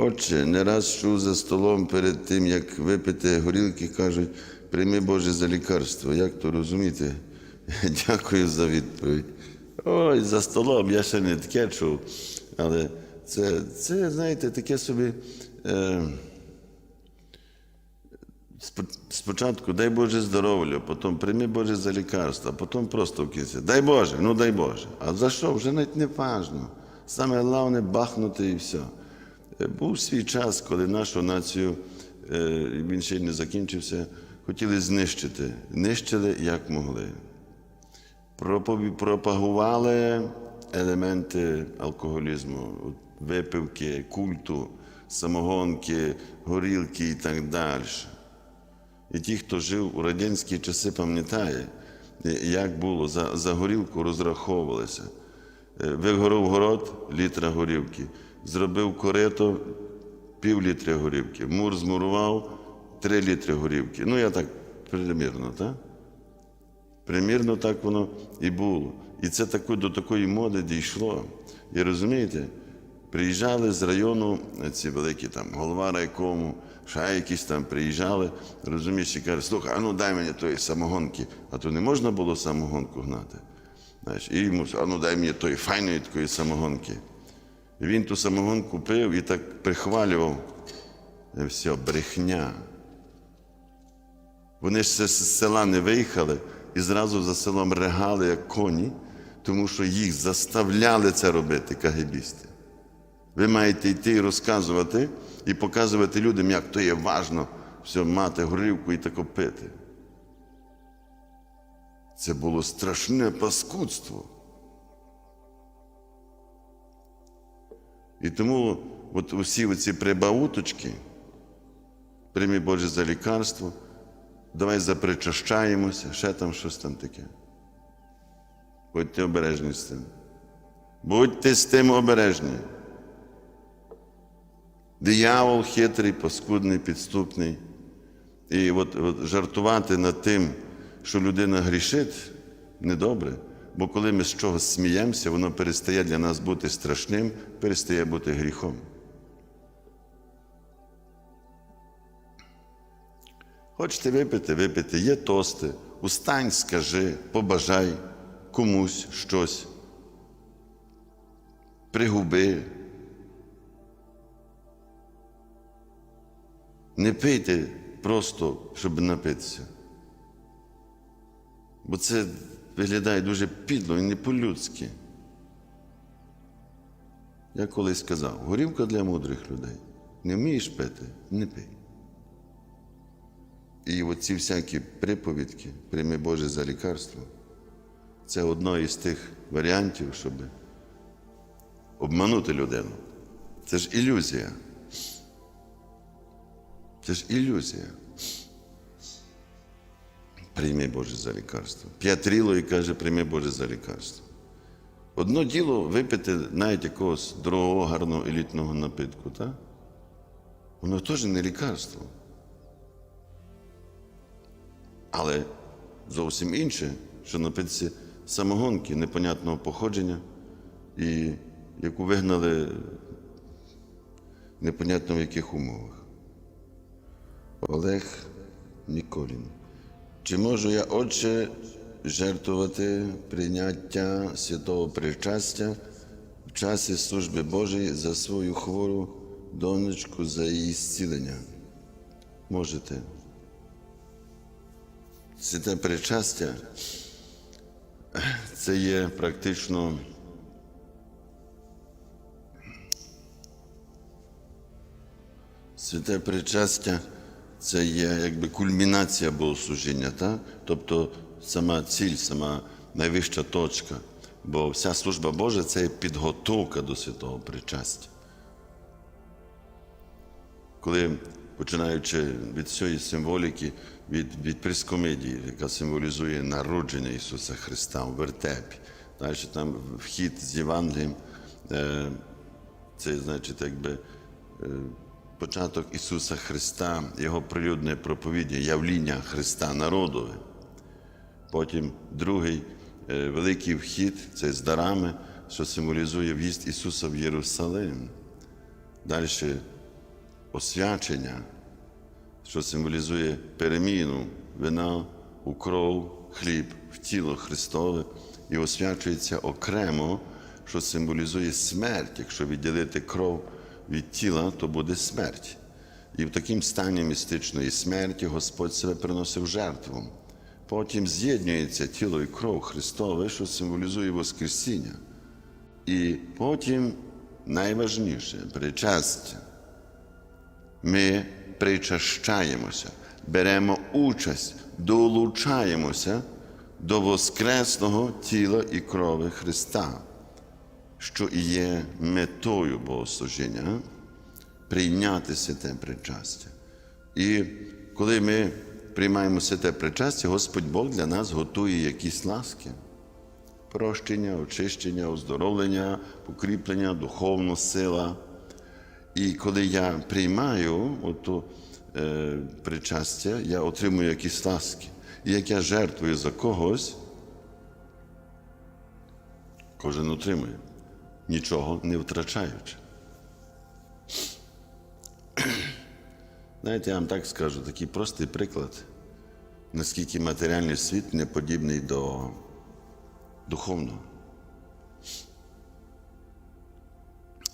Отче, не раз чув за столом перед тим, як випити горілки, кажуть, прийми Боже за лікарство. Як то розуміти? Дякую за відповідь. Ой, за столом я ще не таке чув. Але це, це знаєте, таке собі. Е, Спочатку дай Боже здоров'я, потім прийми Боже за лікарство, а потім просто в кінці. Дай Боже, ну дай Боже. А за що? Вже навіть не важно. Саме головне бахнути і все. Е, Був свій час, коли нашу націю, е, він ще й не закінчився, хотіли знищити. Нищили як могли. Пропагували елементи алкоголізму, випивки, культу, самогонки, горілки і так далі. І ті, хто жив у радянські часи, пам'ятає, як було, за, за горілку розраховувалися. Е, Вигоров город літра горівки, зробив корито пів літра горівки, мур змурував три літри горівки. Ну, я так примірно, так? Примірно так воно і було. І це тако, до такої моди дійшло. І розумієте, приїжджали з району ці великі там голова райкому, ще якісь там приїжджали, розумієш, і кажуть, слухай, а ну дай мені тої самогонки, а то не можна було самогонку гнати. Знаєш, і йому, а ну дай мені тої файної такої самогонки. Він ту самогонку пив і так прихвалював. І все, брехня. Вони ж з села не виїхали і зразу за селом регали, як коні, тому що їх заставляли це робити кагебісти. Ви маєте йти і розказувати і показувати людям, як то є важно все мати горівку і тако пити. Це було страшне паскудство. І тому от усі оці прибауточки, прийми Боже за лікарство, давай запричащаємося, ще там щось там таке. Будьте обережні з цим. Будьте з тим обережні. Диявол хитрий, паскудний, підступний. І от, от жартувати над тим, що людина грішить, недобре. Бо коли ми з чогось сміємося, воно перестає для нас бути страшним, перестає бути гріхом. Хочете випити, випити, є тости. Устань, скажи, побажай комусь щось. Пригуби. Не пийте просто, щоб напитися. Бо це виглядає дуже підло і не по-людськи. Я колись сказав, горівка для мудрих людей. Не вмієш пити, не пий. І оці всякі приповідки, прийми Боже за лікарство, це одно із тих варіантів, щоб обманути людину. Це ж ілюзія. Це ж ілюзія. Прийми Боже за лікарство. П'ятріло і каже, прийми Боже за лікарство. Одно діло випити навіть якогось дорогого, гарного елітного напитку, так? Воно теж не лікарство. Але зовсім інше, що напитися самогонки непонятного походження, і яку вигнали непонятно в яких умовах. Олег Ніколін. Чи можу я, отче, жертвувати прийняття святого причастя в часі служби Божої за свою хвору донечку за її зцілення? Можете. Святе причастя це є практично святе причастя це є якби кульмінація богослужіння, так? тобто сама ціль, сама найвища точка. Бо вся служба Божа це підготовка до святого причастя. Коли починаючи від цієї символіки, від, від прескомедії, яка символізує народження Ісуса Христа у вертепі, далі там вхід з Євангелієм, е, це значить, якби е, початок Ісуса Христа, Його прилюдне проповіддя, явління Христа народове. Потім другий е, великий вхід це з дарами, що символізує в'їзд Ісуса в Єрусалим. Далі освячення, що символізує переміну вина у кров, хліб в тіло Христове і освячується окремо, що символізує смерть. Якщо відділити кров від тіла, то буде смерть. І в такому стані містичної смерті Господь себе приносив жертву. Потім з'єднується тіло і кров Христове, що символізує Воскресіння. І потім найважніше причастя. Ми причащаємося, беремо участь, долучаємося до Воскресного тіла і крови Христа, що і є метою Богослужіння прийняти святе причастя. І коли ми приймаємо святе причастя, Господь Бог для нас готує якісь ласки. Прощення, очищення, оздоровлення, покріплення, духовна сила. І коли я приймаю ото, е, причастя, я отримую якісь ласки. І як я жертвую за когось, кожен отримує, нічого не втрачаючи. Знаєте, я вам так скажу, такий простий приклад, наскільки матеріальний світ не подібний до духовного.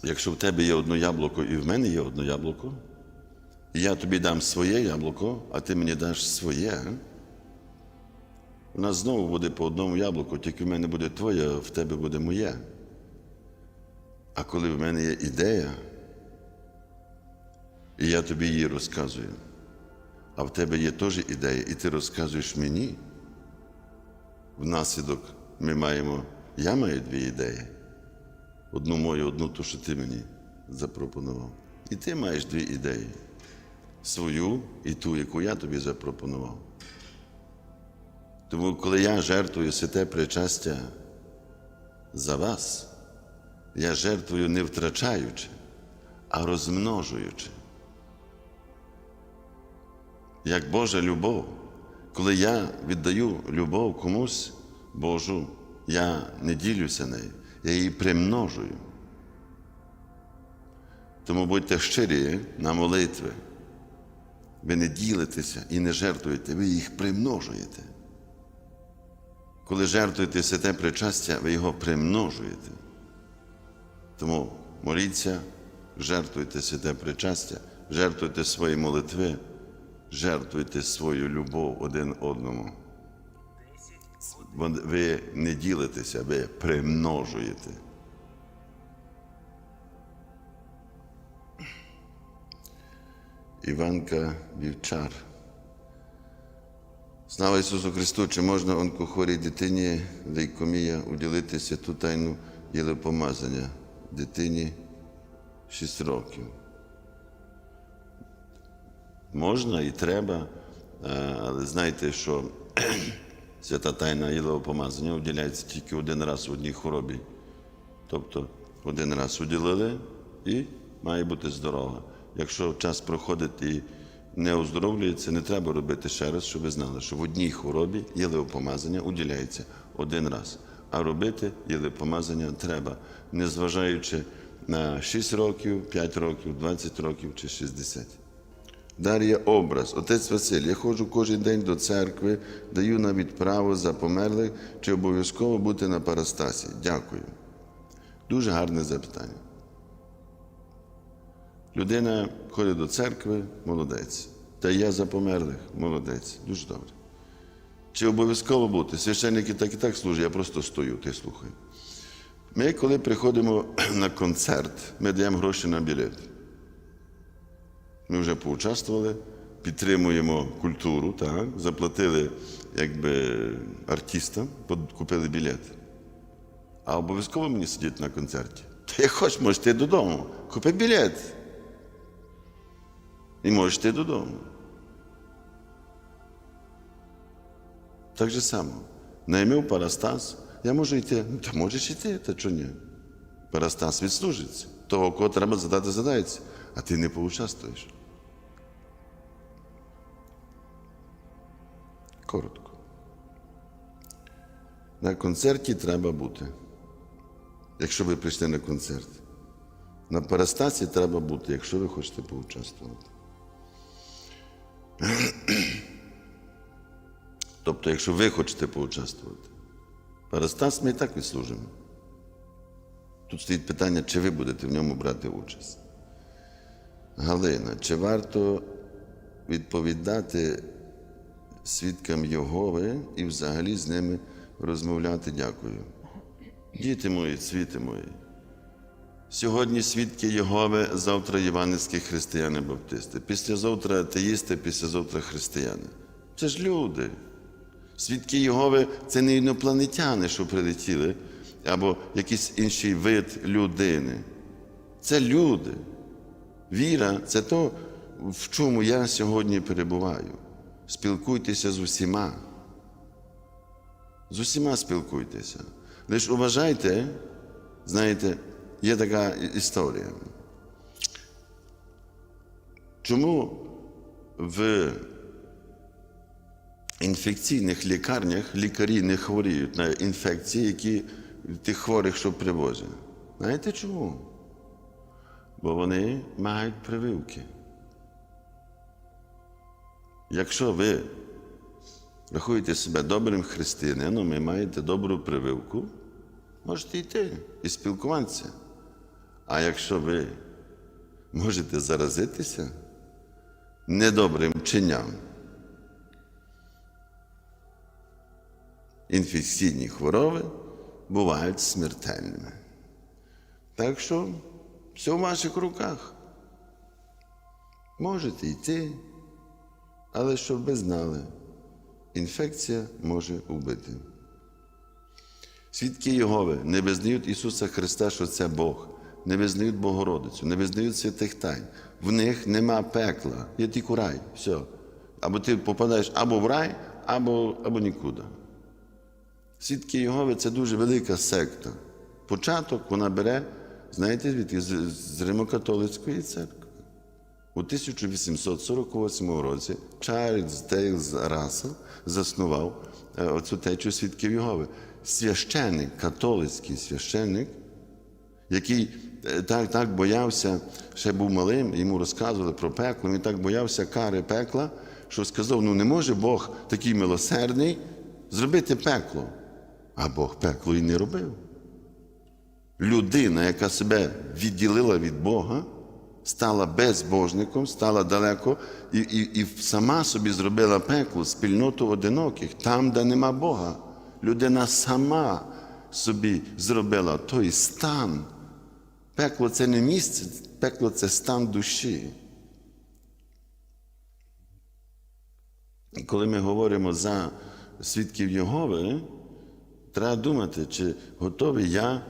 Якщо в тебе є одне яблуко і в мене є одне яблуко, я тобі дам своє яблуко, а ти мені даш своє, у нас знову буде по одному яблуку, тільки в мене буде твоє, а в тебе буде моє. А коли в мене є ідея, і я тобі її розказую, а в тебе є теж ідея, і ти розказуєш мені, внаслідок ми маємо, я маю дві ідеї. Одну мою, одну ту, що ти мені запропонував. І ти маєш дві ідеї: свою і ту, яку я тобі запропонував. Тому, коли я жертвую святе причастя за вас, я жертвую не втрачаючи, а розмножуючи. Як Божа любов, коли я віддаю любов комусь Божу, я не ділюся нею, я її примножую. Тому будьте щирі на молитви. Ви не ділитеся і не жертвуєте, ви їх примножуєте. Коли жертвуєте святе причастя, ви його примножуєте. Тому моліться, жертвуйте святе причастя, жертвуйте свої молитви, жертвуйте свою любов один одному. Ви не ділитеся, ви примножуєте. Іванка Вівчар. Слава Ісусу Христу! Чи можна онкохворій дитині лейкомія уділити святу тайну єлепомазання дитині 6 років? Можна і треба, е, але знайте, що свята тайна єлеопомазання уділяється тільки один раз в одній хворобі. Тобто один раз уділили і має бути здорова. Якщо час проходить і не оздоровлюється, не треба робити ще раз, щоб ви знали, що в одній хворобі єлеопомазання уділяється один раз. А робити єлеопомазання треба, незважаючи на 6 років, 5 років, 20 років чи 60. Дар'я образ. Отець Василь, я ходжу кожен день до церкви, даю на відправу за померлих, чи обов'язково бути на парастасі? Дякую. Дуже гарне запитання. Людина ходить до церкви, молодець. Та я за померлих, молодець. Дуже добре. Чи обов'язково бути? Священники так і так служать, я просто стою, ти слухай. Ми, коли приходимо на концерт, ми даємо гроші на білет. Ми вже поучаствували, підтримуємо культуру, так, заплатили якби, артистам, купили білет. А обов'язково мені сидіти на концерті. Та як хочеш, можеш йти додому. Купи білет. І можеш йти додому. Так же само. Наймив Парастас, я можу йти. Та можеш йти, та чого ні? Парастас відслужиться. Того, кого треба задати, задається, а ти не поучаствуєш. Коротко. На концерті треба бути. Якщо ви прийшли на концерт. На парастасі треба бути, якщо ви хочете поучаствувати. Тобто, якщо ви хочете поучаствувати. Парастас ми і так відслужимо. Тут стоїть питання, чи ви будете в ньому брати участь. Галина, чи варто відповідати свідкам Єгови і взагалі з ними розмовляти? Дякую. Діти мої, світи мої. Сьогодні свідки Єгови, завтра євангельські християни-баптисти, післязавтра атеїсти, післязавтра християни. Це ж люди. Свідки Єгови це не інопланетяни, що прилетіли, або якийсь інший вид людини. Це люди. Віра це то, в чому я сьогодні перебуваю. Спілкуйтеся з усіма. З усіма спілкуйтеся. Лиш уважайте, знаєте, є така історія. Чому в інфекційних лікарнях лікарі не хворіють на інфекції, які тих хворих, що привозять? Знаєте чому? Бо вони мають прививки. Якщо ви рахуєте себе добрим християнином і маєте добру прививку, можете йти і спілкуватися. А якщо ви можете заразитися недобрим чинням, інфекційні хвороби бувають смертельними. Так що все в ваших руках. Можете йти, але щоб ви знали, інфекція може вбити. Свідки Єгови не визнають Ісуса Христа, що це Бог, не визнають Богородицю, не визнають святих тайн. В них нема пекла, є тільки рай. Все. Або ти попадаєш або в рай, або, або нікуди. Свідки Єгови це дуже велика секта. Початок вона бере, знаєте, з, Римокатолицької церкви. У 1848 році Чарльз Дейлз Рассел заснував е, оцю течу свідків Єгови. Священник, католицький священник, який е, так, так боявся, ще був малим, йому розказували про пекло, він так боявся кари пекла, що сказав: ну не може Бог такий милосердний зробити пекло. А Бог пекло і не робив. Людина, яка себе відділила від Бога, стала безбожником, стала далеко і, і, і сама собі зробила пекло, спільноту одиноких, там, де нема Бога. Людина сама собі зробила той стан. Пекло це не місце, пекло це стан душі. І коли ми говоримо за свідків Єгови, треба думати, чи готовий я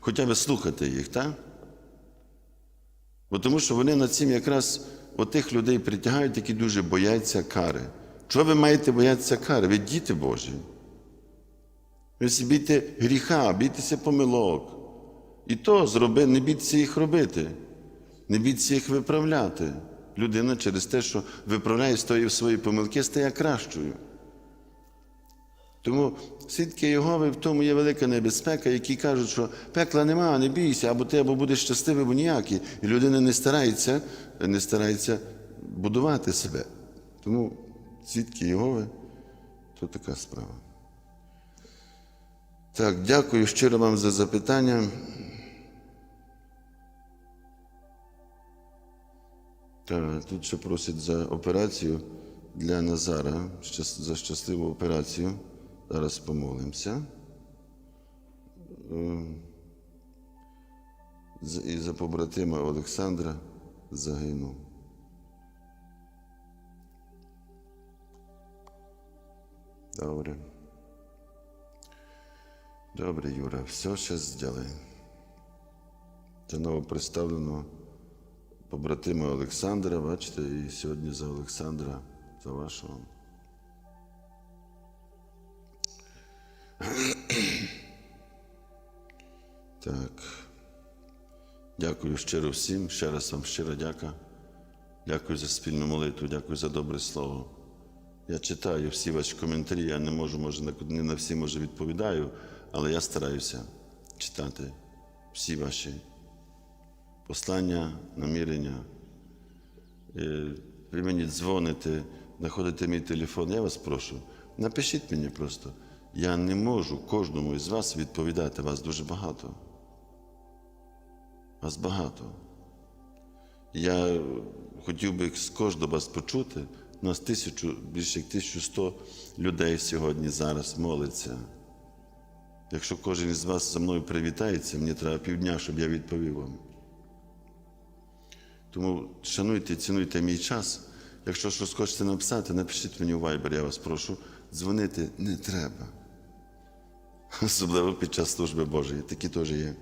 хоча б слухати їх, так? Бо тому що вони над цим якраз отих людей притягають, які дуже бояться кари. Чого ви маєте боятися кари? Ви діти Божі. Ви всі бійте гріха, бійтеся помилок. І то зроби, не бійтеся їх робити, не бійтеся їх виправляти. Людина через те, що виправляє свої помилки, стає кращою. Тому свідки Єгови в тому є велика небезпека, які кажуть, що пекла нема, не бійся, або ти або будеш щасливий, або ніякий. І людина не старається, не старається будувати себе. Тому свідки Єгови то така справа. Так, дякую щиро вам за запитання. Так, тут ще просять за операцію для Назара, за щасливу операцію. Зараз помолимося. Е, І за побратима Олександра загинув. Добре. Добре, Юра, все ще зробимо. Це новоприставленого побратима Олександра, бачите, і сьогодні за Олександра, за вашого. Так. Дякую щиро всім. Ще раз вам щиро дяка. Дякую за спільну молитву, дякую за добре слово. Я читаю всі ваші коментарі, я не можу, може, не на всі може відповідаю, але я стараюся читати всі ваші послання, намірення. Е, Ви мені дзвоните, знаходите мій телефон, я вас прошу, напишіть мені просто. Я не можу кожному із вас відповідати, вас дуже багато. Вас багато. Я хотів би з кожного вас почути. У нас тисячу, більше як 1100 людей сьогодні зараз молиться. Якщо кожен із вас за мною привітається, мені треба півдня, щоб я відповів вам. Тому шануйте, цінуйте мій час. Якщо щось хочете написати, напишіть мені у Viber, я вас прошу. Дзвонити не треба. Особливо під час служби Божої. Такі теж є.